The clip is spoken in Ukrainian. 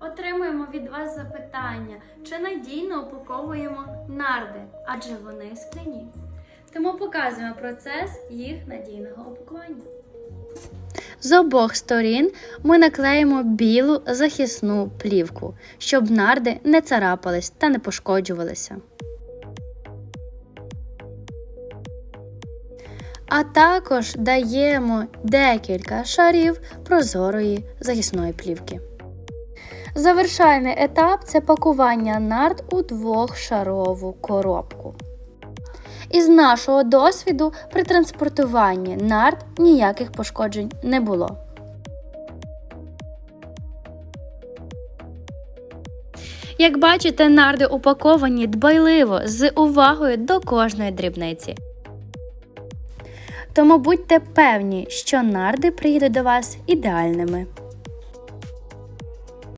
Отримуємо від вас запитання, чи надійно упаковуємо нарди, адже вони скляні. Тому показуємо процес їх надійного упакування. З обох сторін ми наклеїмо білу захисну плівку, щоб нарди не царапались та не пошкоджувалися. А також даємо декілька шарів прозорої захисної плівки. Завершальний етап це пакування нард у двохшарову коробку. Із нашого досвіду при транспортуванні нард ніяких пошкоджень не було. Як бачите, нарди упаковані дбайливо з увагою до кожної дрібниці. Тому будьте певні, що нарди приїдуть до вас ідеальними.